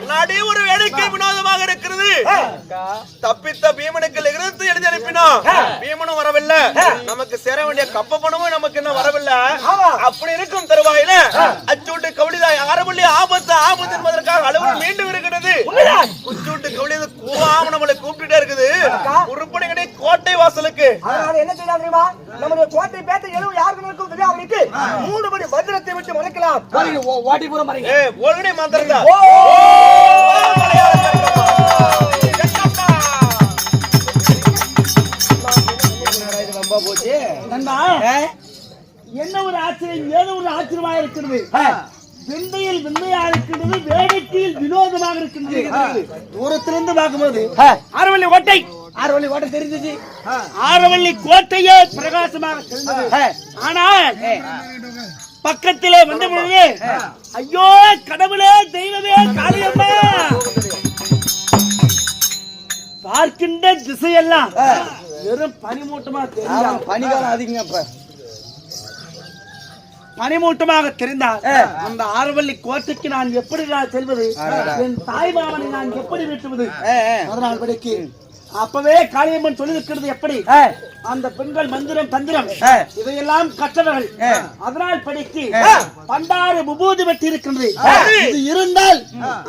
முன்னாடி ஒரு வேடிக்கை வினோதமாக இருக்கிறது. தப்பித்த பீமனுக்கு எதிர்த்து எழுதி அனுப்பினோம். பீமனும் வரவில்லை. நமக்கு சேர வேண்டிய கப்ப பணமும் நமக்கு இன்னும் வரவில்லை. அப்படி இருக்கும் தருவாயில அச்சூட்டு கவுளிதாய் ஆரம்பள்ளி ஆபத்து ஆபத்து என்பதற்காக அலுவலகம் மீண்டும் இருக்கிறது. குச்சூட்டு கவுளி கூவாம நம்மளை கூப்பிட்டுட்டே இருக்குது. உருப்படிகளே கோட்டை வாசலுக்கு. என்ன செய்யலாம் தெரியுமா? நம்முடைய கோட்டை பேட்டை எழுவு யாருக்கு இருக்கும் தெரியாமலுக்கு மூணு மணி மந்திரத்தை விட்டு முளைக்கலாம். ஓட்டிபுரம் மறைங்க ஏ மாத்திரதா நண்பா என்ன ஒரு ஆச்சரியம் ஏதோ ஒரு ஆச்சரியமா இருக்கிறது? விந்தையில் விந்தையா இருக்கிறது வேடிக்கையில் வினோதமாக இருக்கின்றது தூரத்திலிருந்து பார்க்கும்போது ஆரவள்ளி கோட்டை. ஆரவள்ளி கோட்டை தெரிஞ்சிச்சு ஆரவள்ளி கோட்டையே பிரகாசமாக தெரிந்தது. ஆனால் பக்கத்திலே வந்த பொழுது ஐயோ கடவுளே தெய்வமே காளியம்மா. பார்க்கின்ற திசையெல்லாம் வெறும் பனிமூட்டமா தெரியும் பனிகாலம் அதிகங்க இப்ப பனிமூட்டமாக தெரிந்தால் அந்த ஆரவல்லி கோட்டைக்கு நான் எப்படி செல்வது? என் தாய் மாமனை நான் எப்படி வெட்டுவது? அதனால் படிக்கு அப்பவே காளியம்மன் சொல்லியிருக்கிறது எப்படி? அந்த பெண்கள் மந்திரம் தந்திரம் இதையெல்லாம் கற்றவர்கள். அதனால் படிக்கு பண்டாறு விபூதி வெட்டி இருக்கின்றது இது இருந்தால்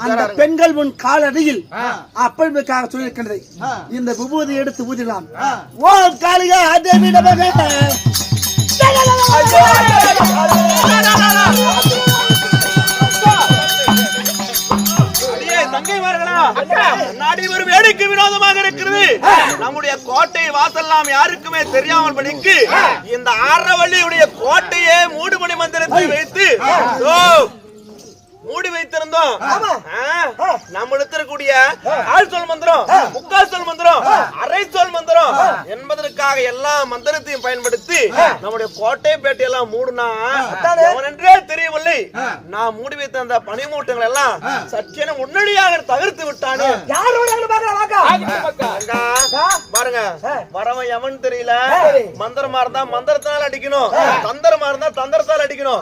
அந்த பெண்கள் உன் காலடியில் அப்பழுக்காக சொல்லியிருக்கின்றது இந்த விபூதி எடுத்து ஊதிடலாம். ஓ காளியா அதே தங்கைமார்களா நாடி ஒரு வேடிக்கை வினோதமாக இருக்கிறது. நம்முடைய கோட்டை வாசல்லாம் யாருக்குமே தெரியாமல் படிக்கு இந்த ஆரவள்ளியுடைய கோட்டையே மூடுமணி மந்திரத்தை வைத்து ஓ, ஆ, நம்ம எடுத்திருக்கூடிய ஆள் சொல் மந்திரம் முக்கால் சொல் மந்திரம் அரை சொல் மந்திரம் என்பதற்காக எல்லா மந்திரத்தையும் பயன்படுத்தி நம்முடைய கோட்டை பேட்டை எல்லாம் மூடுனா எவனென்றே தெரியவில்லை. நான் மூடி வைத்த அந்த பனிமூட்டங்கள் எல்லாம் சற்றென உடனடியாக தவிர்த்து விட்டானே. பாருங்க வரவன் எவன் தெரியல? மந்திரமா இருந்தா மந்திரத்தால அடிக்கணும். தந்திரமா இருந்தா தந்திரத்தால அடிக்கணும்.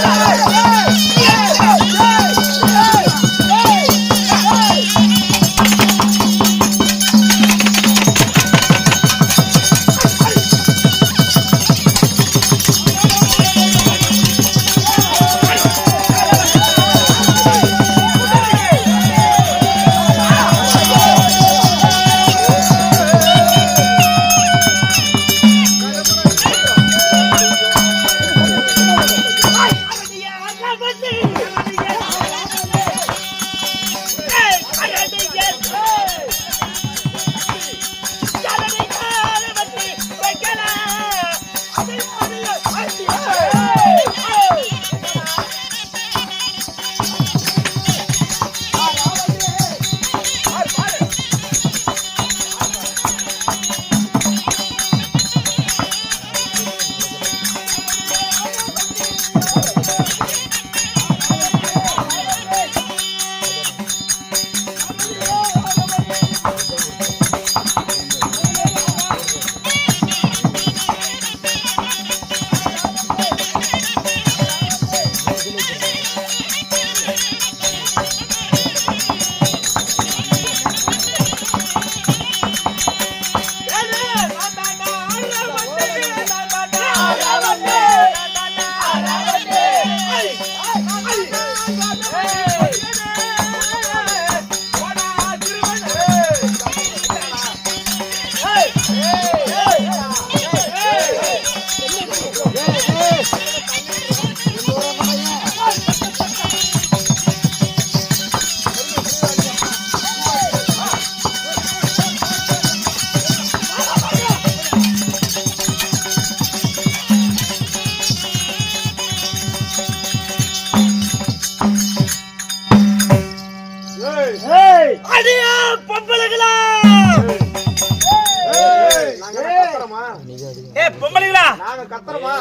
நாங்க கத்துறோமா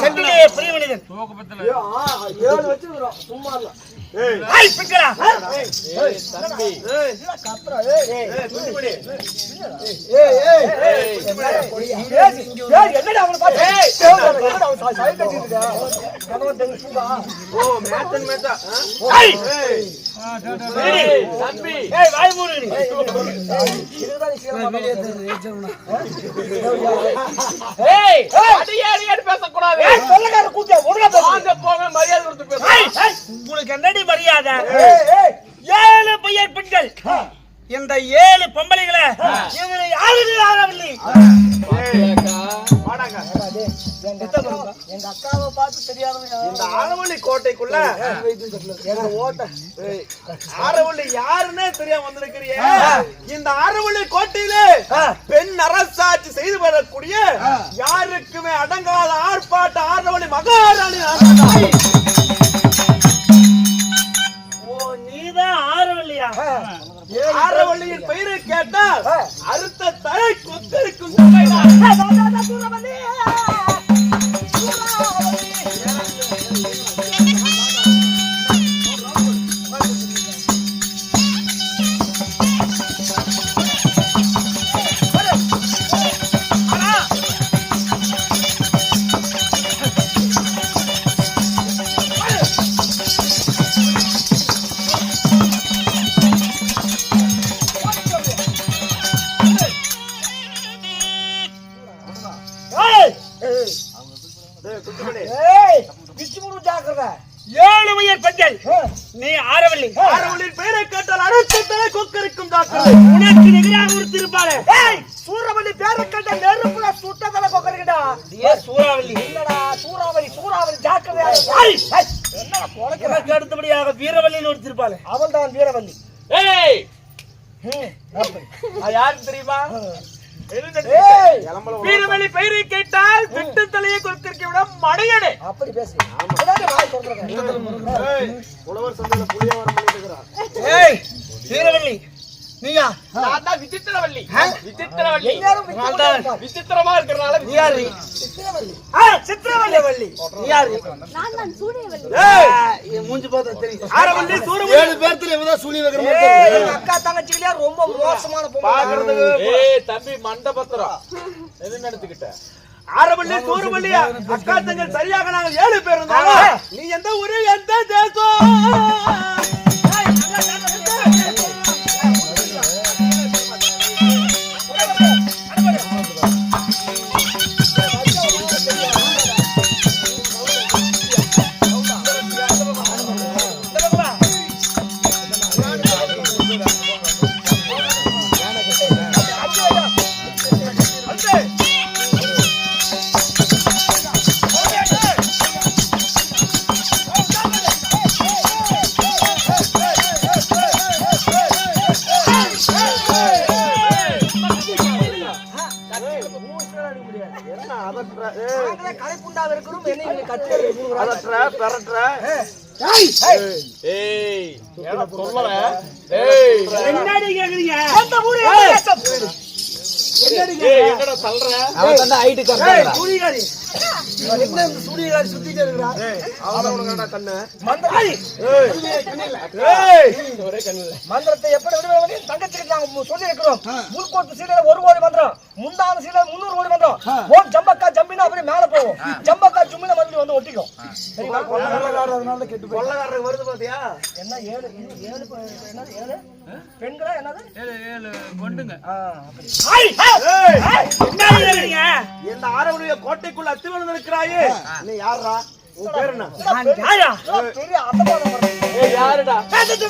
செந்திலே பிரிய மனிதன் ஏழு வச்சிருக்கிறோம் சும்மா இல்ல ஐய், பிக்கடா. கத்துறா, ஏய், ஏய், ஏய், குச்சிப்புடி. ஏய், ஏய், ஏய், ஏய், ஏய், என்னடா அவனை பார்த்து? ஏய், என்னடா அவன் சை- சை கட்டிட்டு இருக்கா? கணவன் தெரிஞ்சுதா? ஓ, மேத்தன் மேத்தா. ஏய், ஏய், ஏய், மரியாதை உங்களுக்கு என்னடி மரியாதை ஏய், ஏழு பையன் பெண்கள் இந்த ஏழு பொம்பளைகளை இவரு யாரு ஆரவில்லை வாடாங்க. டேய், எங்க அக்காவை- எங்க அக்காவை பார்த்து தெரியாதவன் இந்த ஆரவள்ளி கோட்டைக்குள்ள எங்க ஓட்ட ஆரவள்ளி யாருன்னே தெரியாம வந்திருக்கிறியே இந்த ஆரவள்ளி கோட்டையிலே பெண் அரசாட்சி செய்து வரக்கூடிய யாருக்குமே அடங்காத ஆர்ப்பாட்ட ஆரவள்ளி மகாராணி கேட்டால். அறுத்த தலை கொத்தரிக்கும் ஏழு பெண்கள். ஏய், நீ ஆரவில்லை ஆரவள்ளியின் பெயரை கேட்டால் அறுத்த தலை கொக்கரிக்கும் டாக்டர் உனக்கு நிகராக ஒருத்திருப்பாரு ஏய், சூறாவளி பேரை கண்ட நெருப்புல சுட்டதல கொக்கறிக்கடா. ஏ சூறாவளி. இல்லடா, சூறாவளி, சூறாவளி. ஏய், ஏய், பொழக்கிற? உனக்கு அடுத்தபடியாக வீரவல்லின்னு ஒருத்திருப்பாரு அவன்தான் வீரவல்லி. ஏய். ம், அப்படி. அது யாருக்கு தெரியுமா? ஏய், வீரவழி பெயரை கேட்டால் விட்டு தலையை கொத்திருக்க விட மடையனே. அப்படி பேசு. அதானே வாய் சொல்றேன். உழவர் சந்தையில புளிய வர பண்ணிட்டு ஏய்! வீரவல்லி நீயா? நான் தான் விசித்திரவள்ளி விசித்திரவள்ளி. விசித்திரமா இருக்கிறனால யாரு சித்திரவல்லி. யாரு? நான் தான் சூரியவல்லி. ஏய், என் மூஞ்சி பார்த்தா தெரியும் ஆரவள்ளி சூரவள்ளி ஏழு பேர்த்துல இவதான் சுழி வைக்கிற ஏய், எங்க அக்கா தங்கச்சிகளே ரொம்ப மோசமான. பாக்குறதுக்கு ஏய் தம்பி மண்டபத்திரம் எது நினைச்சுக்கிட்ட? ஆரவள்ளி சூரவள்ளி அக்கா தங்கள் சரியாக நாங்கள் ஏழு பேர் இருந்தாலும் நீ எந்த ஊரு? எந்த தேசம்? என்னடா சொல்ற? ஏய், சூரியகாரி. இவன் என்ன இந்த சூரியகாரி சுத்திட்டே இருக்கிறா? அவன் உனக்கு என்ன கண்ணு. மந்திரம். ஏய். மந்திரத்தை எப்படி விடுவது தங்கச்சிக்கு நாங்க சொல்லி இருக்கிறோம் முற்கோட்டு ஒரு கோடி மந்திரம். முந்தான சீலை முன்னூறு கோடி மந்திரம். ஓம் ஜம்பக்கா ஜம்பினா அப்படியே மேல போகும். ஜம்பக்கா ஜும்மின மறுபடியும் வந்து ஒட்டிக்கும். சரிங்களா? கொள்ளக்காரருக்கு வருது பாத்தியா? என்ன ஏழு என்னது ஏழு? பெண்களா என்னது? இந்த ஆரவனுடைய கோட்டைக்குள்ள அத்துவன் இருக்கிறாயே நீ யாரா உன் பேர் என்ன? யாரா யாருடா? பேசத்து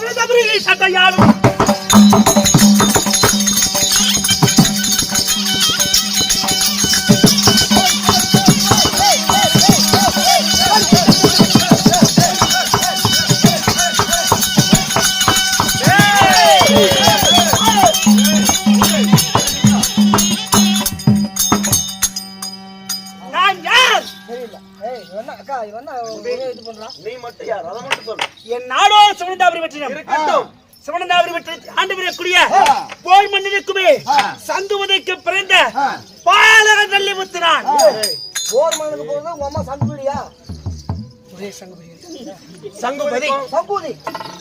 தள்ளி முத்தினான் போர் மனுக்கு போறது உங்க அம்மா சந்துக்குடியா சங்குபதி. சங்கூதி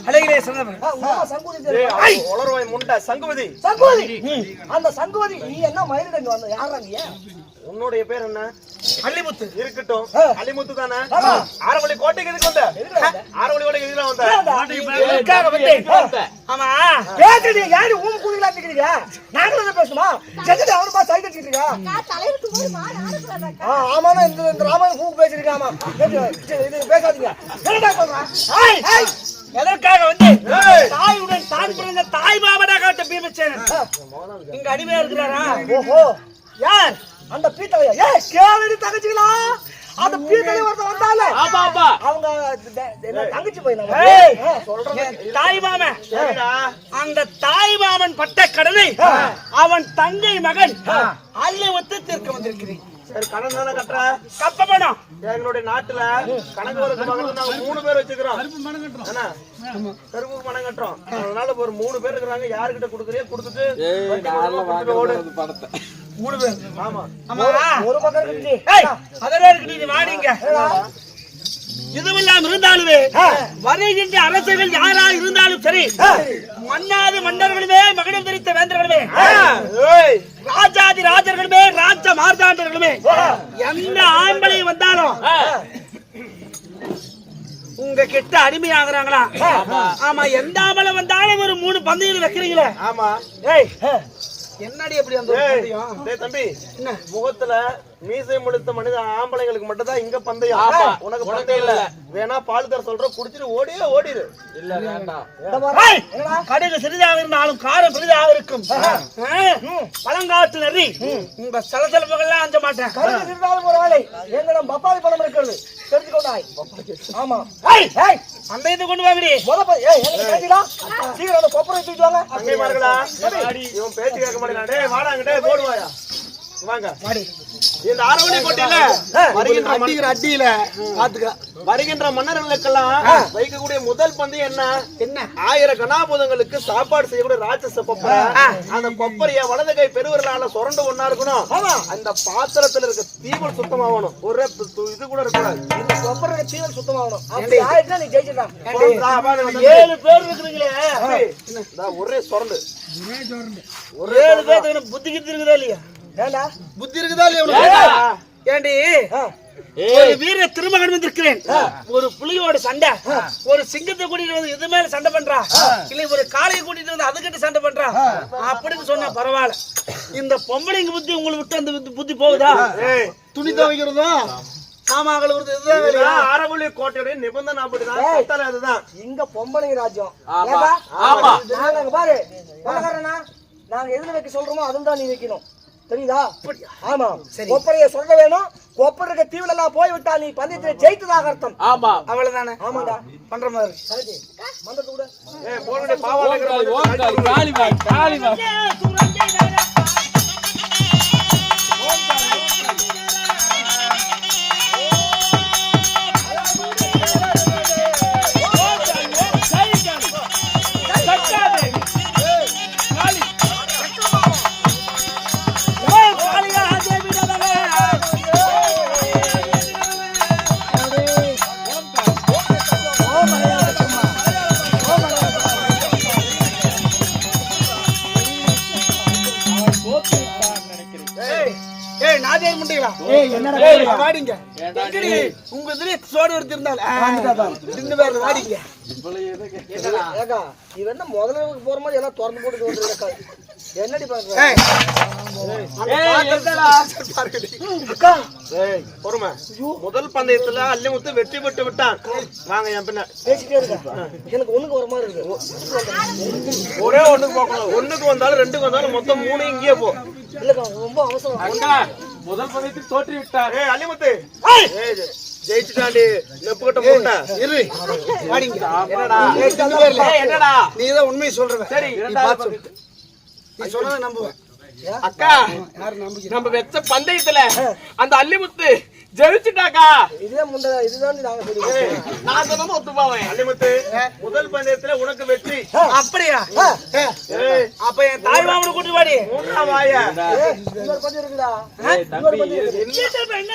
அழகிலே சொன்னவன். ஆ, உங்க அம்மா? அவன் உளறுவாய் முண்டை. சங்குவதி சங்கூதி அந்த சங்கூதி நீ என்ன மயிலிடங்க வந்த? யாரா நீ உன்னுடைய பேர் என்ன? அள்ளிமுத்து. இருக்கட்டும். ஆ. அலிமுத்து தானே? ஆமா. ஆரவழி கோட்டைக்கு எதுக்கு வந்த? எதுக்கு வந்த? ஆரவழி கோட்டைக்கு எதுக்கு வந்த? ஆமா. பேசுறீங்க. யாரு ஊம் குடிகளா இருக்கிறீங்க நாங்களும் பேசுமா செஞ்சு அவனுமா சைட் அடிச்சிட்டு நான் தலைவருக்கு போய் மாடு ஆடுறேன் ஆ ஆமாண்ணா இந்த இந்த ராமாயணம் பூ பேசிருக்கீங்க ஆமா இது இது பேசாதீங்க. என்னடா சொல்றேன் ஏய், ஏய், எதற்காக வந்து தாயுடன் தான் பிறந்த தாய் மாமனாக பீமச்சேனன்? இங்க அடிமையா இருக்கிறாரா? ஓஹோ. யார்? அந்த பீத்தலையா ஏ கேளடி தங்கச்சிங்களா அந்த பீத்தலை ஒருத்தன் வந்தால ஆமா ஆமா. அவங்க என்ன தங்கச்சி போய் ஏய், சொல்றேன் தாய் மாமன். சரிடா. அந்த தாய் மாமன் பட்ட கடனை அவன் தங்கை மகன் அள்ளி ஒத்து தீர்க்க வந்திருக்கிறேன். சரி கடன் தானே கட்டுற? கப்ப பணம். எங்களுடைய நாட்டுல கணக்கு வரது பக்கத்துல நாங்க மூணு பேர் வச்சுக்கிறோம்? கருப்பு பணம் கட்டுறோம். அதனால ஒரு மூணு பேர் இருக்கிறாங்க. யாருக்கிட்ட கொடுக்குறியோ கொடுத்துட்டு ஓடு. மூணு பேர் ஆமா. ஆமா. ஒரு பக்கம் இருக்கு ஏய், அதெல்லாம் இருக்கு நீங்க வாடிங்க. இதுவெல்லாம் இருந்தாலுமே வருகின்ற அரசர்கள் யாரா இருந்தாலும் சரி மன்னாதி மன்னர்களுமே மகிடம் தெரித்த வேந்தர்களுமே ராஜாதி ராஜர்களுமே ராஜ மார்த்தாண்டர்களுமே எந்த ஆம்பளை வந்தாலும் உங்க கிட்ட அடிமையாகிறாங்களா? ஆமா. எந்த ஆம்பளை வந்தாலும் ஒரு மூணு பந்தயம் வைக்கிறீங்களே? ஆமா. ஏய் என்னடி அப்படி அந்த தம்பி முகத்துல மீசை முழுத்த மனித ஆம்பளைங்களுக்கு மட்டும் தான் இங்க பந்தயம். உனக்கு பந்தயம் இல்ல. வேணா பால் தர சொல்ற குடிச்சிட்டு ஓடியே ஓடிடு இல்ல வேண்டாம். கடுகு சிறிதாக இருந்தாலும் காரம் பெரிதாக இருக்கும். பழங்காட்டு நெறி. உங்க சலசலப்புகள்லாம் அஞ்ச மாட்டேன். கருத்து இருந்தாலும் ஒரு வேலை எங்களிடம் பப்பாளி பழம் இருக்கிறது. தெரிஞ்சுக்கொண்டாய். ஆமா. அந்த இது கொண்டு வாங்கடி சீக்கிரம் அந்த கொப்பரை தூக்கிட்டு வாங்க. இவன் பேச்சு கேட்க மாட்டேங்கிறான். டேய் வாடாங்க டேய் போடுவாயா வாங்க. இந்த ஆரவணி கோட்டையில வருகின்ற அடியில பாத்துக்க வருகின்ற மன்னர்களுக்கெல்லாம் வைக்கக்கூடிய முதல் பந்தயம் என்ன? என்ன? ஆயிரம் கணாபூதங்களுக்கு சாப்பாடு செய்யக்கூடிய ராட்சச கொப்பரை. அந்த கொப்பரைய வலது கை பெருவர்களால சுரண்டு ஒண்ணா இருக்கணும். அந்த பாத்திரத்துல இருக்க தீவல் சுத்தமாகணும். ஒரே இது கூட இருக்கக்கூடாது. இந்த கொப்பரை சீவல் சுத்தமாகணும். அப்படி ஆயிடுச்சா நீ. ஏழு பேர் இருக்கிறீங்களே ஒரே சுரண்டு. ஏழு பேருக்கு புத்தி கித்தி இருக்குதா இல்லையா? ஏண்டா? புத்தி இருக்குதா இல்லையா ஏண்டி. ஒரு வீர திருமகன் வந்திருக்கிறேன். ஒரு புலியோட சண்டை. ஒரு சிங்கத்தை கூட்டிட்டு வந்து இது மேல சண்டை பண்றா? இல்ல ஒரு காளையை கூட்டிட்டு வந்து அதுக்கிட்ட சண்டை பண்றா? அப்படின்னு சொன்னா பரவாயில்ல. இந்த பொம்பளைங்க புத்தி உங்களை விட்டு அந்த புத்தி- போகுதா? துணி துவைக்கிறதா? ஆரவள்ளி கோட்டையுடைய நிபந்தனை அப்படிதான் அதுதான். இங்க பொம்பளைங்க ராஜ்யம். பாரு நாங்க எதுல வைக்க சொல்றோமோ அதுல தான் நீ வைக்கணும். தெரியுதா? ஆமா. கொப்பரைய சொல்ல வேணும். கொப்பரை இருக்க தீவுல எல்லாம் போய் விட்டா நீ பந்தயத்துல ஜெயித்ததாக அர்த்தம். ஆமா. அவ்வளவுதானே? ஆமாடா. பண்ற மாதிரி. மந்திரத்து கூட ஏய் என்னடா வாடிங்க எங்கடி? உங்க இதுல சோடு எடுத்திருந்தால ரெண்டு பேர் வாடிங்க. ஏக்கா இவன் என்ன முதல்ல போற மாதிரி எல்லாம் திறந்து போட்டு வந்து என்னடி பொறுமை. முதல் பந்தயத்துல அல்லிமுத்து வெற்றி பெற்று விட்டான். வாங்க என் பின்ன. எனக்கு ஒண்ணுக்கு வர மாதிரி இருக்கு. ஒரே ஒண்ணுக்கு போகணும். ஒண்ணுக்கு வந்தாலும் ரெண்டுக்கு வந்தாலும் மொத்தம் மூணு இங்கேயே போ. இல்லக்கா ரொம்ப அவசரம். முதல் பதவிக்கு தோற்றி விட்டார் ஏய்! அலிமுத்து ஏய் ஜெயிச்சுட்டாண்டி நெப்புக்கிட்ட போட்டா. இரு. வாடிங்க என்னடா? ஏய், என்னடா? நீ தான் உண்மையை சொல்றவ சரி. நீ சொன்னதை நம்புவேன். அக்கா நம்ம வெச்ச பந்தயத்துல அந்த அள்ளிமுத்து ஜெயிச்சுட்டாக்கா. இதுதான் முந்த இதுதான் நான் சொன்னது ஒத்துப்பாவேன். அலிமுத்து முதல் பந்தயத்துல உனக்கு வெற்றி. அப்படியா? அப்ப என் தாய் மாமனை கூட்டி வாடி. மூணாம் வாயா. என்ன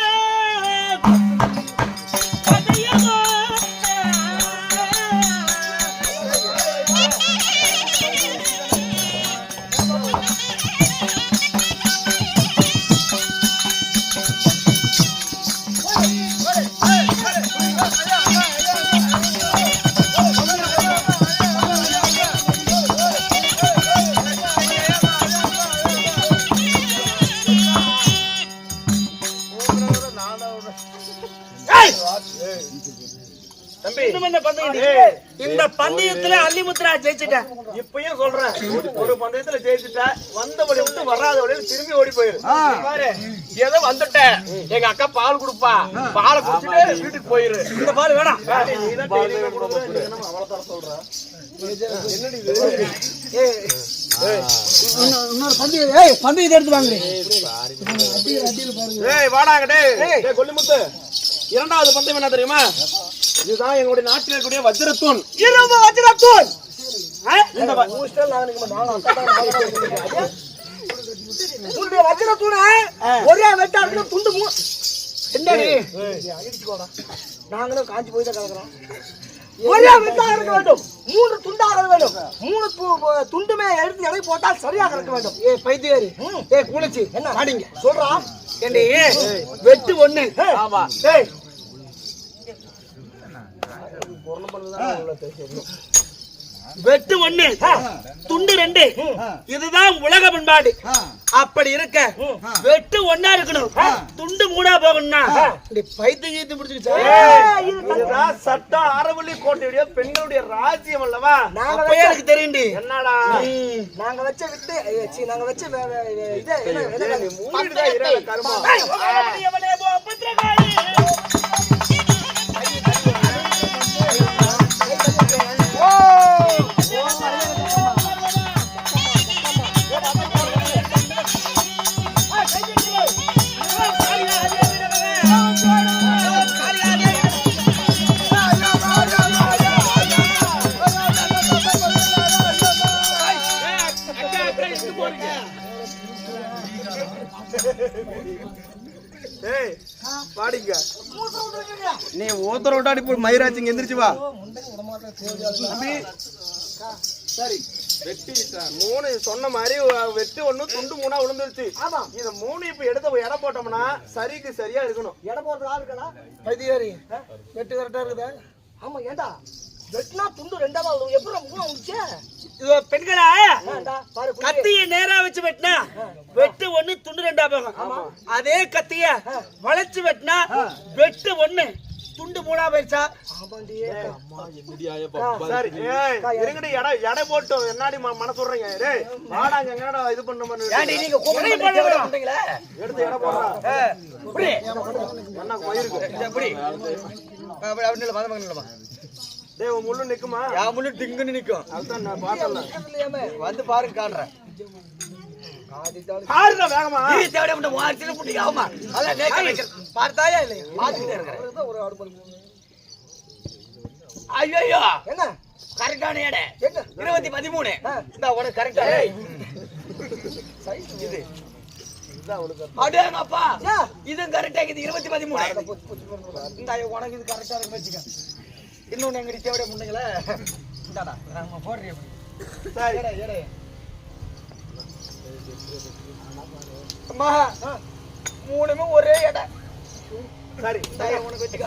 பந்தயம். இந்த பந்தயத்துல அள்ளிமுத்ரா ஜெயிச்சிட்டேன் இப்பயும் சொல்றேன். ஒரு பந்தயத்துல ஜெயிச்சுட்ட வந்தபடி விட்டு வராத வழியில் திரும்பி ஓடி போயிரு. பாரு ஏதோ வந்துட்டேன் எங்க அக்கா பால் கொடுப்பா. பாலை குடிச்சிட்டு வீட்டுக்கு போயிரு. இந்த பால் வேணாம். இன்னொரு பந்தயம் ஏய் பந்தயத்தை எடுத்து வாங்குறே. ஏய் வாடாங்க டேய் டேய் கொல்லிமுத்து. இரண்டாவது பந்தயம் என்ன தெரியுமா? இதுதான் எங்களுடைய நாட்டில் இருக்கக்கூடிய வஜ்ரத்தூண். இரும்பு வஜ்ரத்தூண். உன்னுடைய வஜ்ர தூண ஒரே வெட்டா இருக்கு துண்டு மூ என்னடி? நாங்களும் காஞ்சி போய் தான் கலக்குறோம். ஒரே வெட்டா இருக்க வேண்டும். மூணு துண்டாக இருக்க வேண்டும். மூணு து- துண்டுமே எடுத்து எடை போட்டால் சரியாக இருக்க வேண்டும். ஏ பைத்தியாரி ஏ குளிச்சு என்ன? அடிங்க. சொல்றா. ஏண்டி? வெட்டு ஒண்ணு. ஆமா. டேய் வெட்டு ஒண்ணு. துண்டு ரெண்டு. இதுதான் உலக பண்பாடு. அப்படி இருக்க வெட்டு ஒண்ணா இருக்கணும். துண்டு மூணா போகணும்னா. பைத்தியம் கீத்து இதுதான் சட்டம் அறவள்ளி கோட்டையுடைய பெண்களுடைய ராஜ்யம் அல்லவா? நாங்க எனக்கு தெரியும்டி? என்னடா? நாங்க வச்ச விட்டு நாங்க வச்ச இது இரு, கருமா நீ ஊத்தர விட்டாடி போய் மயிராச்சு இங்க எந்திரிச்சு வா. சரி. வெட்டி மூணு சொன்ன மாதிரி வெட்டு ஒண்ணு துண்டு மூணா விழுந்துருச்சு. ஆமா. இந்த மூணு இப்ப எடுத்து எடை போட்டோம்னா சரிக்கு சரியா இருக்கணும். எடை போடுறது ஆள் இருக்கா வெட்டு கரெக்டா இருக்குதா? ஆமா ஏண்டா? வெட்டினா துண்டு ரெண்டாவா வரும் எப்படி மூணு வந்துச்சு? இதோ பெண்களா. கத்திய நேரா வச்சு வெட்டினா வெட்டு ஒண்ணு துண்டு ரெண்டா போகும். அதே கத்திய வளைச்சு வெட்டினா வெட்டு ஒண்ணு. துண்டு மூணா போயிருச்சா ஆமாண்டி. சரி ஏய் இருங்கடி எடை எடை போட்டோம் என்னடி ம- மனசு சொல்றீங்க டேய் வாடாங்க என்னடா இது பண்ண ஏண்டி, நீங்க மாட்டீங்களா? எடுத்து எடை போடுறா புள்ளி. என்ன மயிருக்கு அப்படி அப்படி இல்ல, மதம் இல்லம்மா. டேய் உன் முள்ளு நிக்குமா என் முள்ளு டிங்குன்னு நிக்கும். நான் பார்த்தல வந்து பாருங்க காட்டுறேன் பாருடா வேகமா. பார்த்தாயா இல்லையா? பார்த்துக்கிட்டே இருக்கிறேன். ஒரு ஆடு பண்ணி ஐயோ என்ன? கரெக்டான எடை. என்ன? இருபத்தி பதிமூணு. இந்த உனக்கு கரெக்டா. சைஸ் இது. அடேங்கப்பா ஏ, இதுவும் கரெக்டா இது இருபத்தி பதிமூணு. இந்த உனக்கு இது கரெக்டா இருக்கு வச்சுக்க. இன்னொன்னு எங்க தேவைய முன்னுங்களே? இந்தாடா போடுறேன். சரி. அம்மா மூணுமே ஒரே எடை. சரி உனக்கு வச்சுக்க.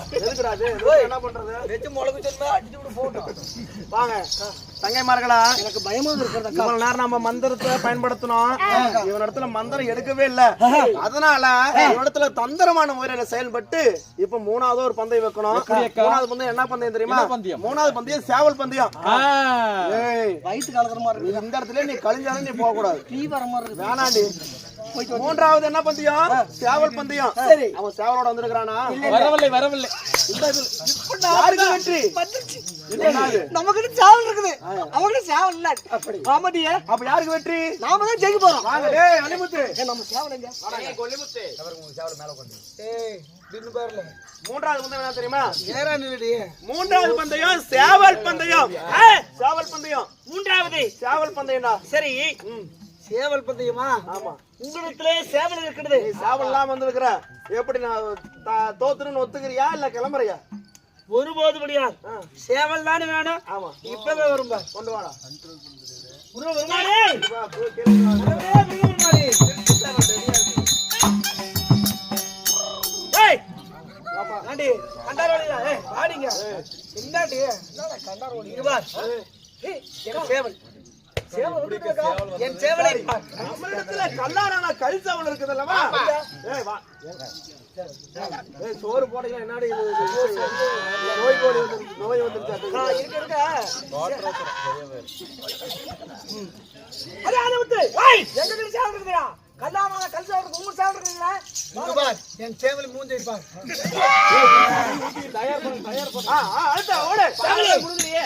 என்ன பண்றது? வெச்சு மிளகு சொன்னா அடிச்சு விட்டு போட்டோம் வாங்க. தங்கைமார்களா எனக்கு பயமா இருக்கிறதா இவ்வளவு நேரம் நம்ம மந்திரத்தை பயன்படுத்தணும் இவன் இடத்துல மந்திரம் எடுக்கவே இல்ல. அதனால இடத்துல தந்திரமான முறையில செயல்பட்டு இப்ப மூணாவது ஒரு பந்தயம் வைக்கணும். மூணாவது பந்தயம் என்ன பந்தயம் தெரியுமா? மூணாவது பந்தயம் சேவல் பந்தயம். வயிற்று கலக்கிற மாதிரி இருக்கு. இந்த இடத்துல நீ கழிஞ்சாலும் நீ போக கூடாது தீ வர மாதிரி இருக்கு. வேணாண்டி. மூன்றாவது என்ன பந்தயம்? சேவல் பந்தயம். சரி. அவன் சேவலோட வந்திருக்கானா வரவில்லை வரவில்லை. யாருக்கு வெற்றி? நமக்கு சேவல் இருக்குது. அவங்க சேவல் இல்ல. அப்படி. ஆமாடியே அப்ப யாருக்கு வெற்றி? நாம தான் ஜெயிக்க போறோம். வாங்க டேய் அலிமுத்து. ஏய், நம்ம சேவல் எங்க? கொல்லிமுத்து. ஏய் தின்னு பாருல. மூன்றாவது பந்தயம் என்ன தெரியுமா? நேரா நில்லுடி மூன்றாவது பந்தயம் சேவல் பந்தயம். சேவல் பந்தயம். மூன்றாவது. சேவல் பந்தயம்டா. சரி. சேவல் பந்தயமா? ஆமா. உங்களிடத்திலே சேவல் இருக்கிறது. நீ சேவல் எல்லாம் வந்திருக்கிற. எப்படி நான் த- தோத்துருன்னு ஒத்துக்கிறியா இல்ல கிளம்புறியா? ஒருபோது முடியாது. சேவல் தானே வேணும்? ஆமா. இப்பவே வரும்பா. கொண்டு வாடா. முருக என் சேவலை. நம்மளிடத்துல கல்லாரான கரிசவல் இருக்குது அல்லவா சோறு போடுங்க என்னடி நோய் கோடி வந்து நோய் வந்துருச்சு இருக்க இருக்க. அதே அதை விட்டு எங்க வீட்டு சேவல் இருக்குதுடா கல்யாணம் கல் சேவல் இருக்கு உங்க சேவல் இருக்குங்களா என் சேவலை மூஞ்சி பார் ஆ ஆ அடுத்த ஓடு சாமி குடுக்குறியே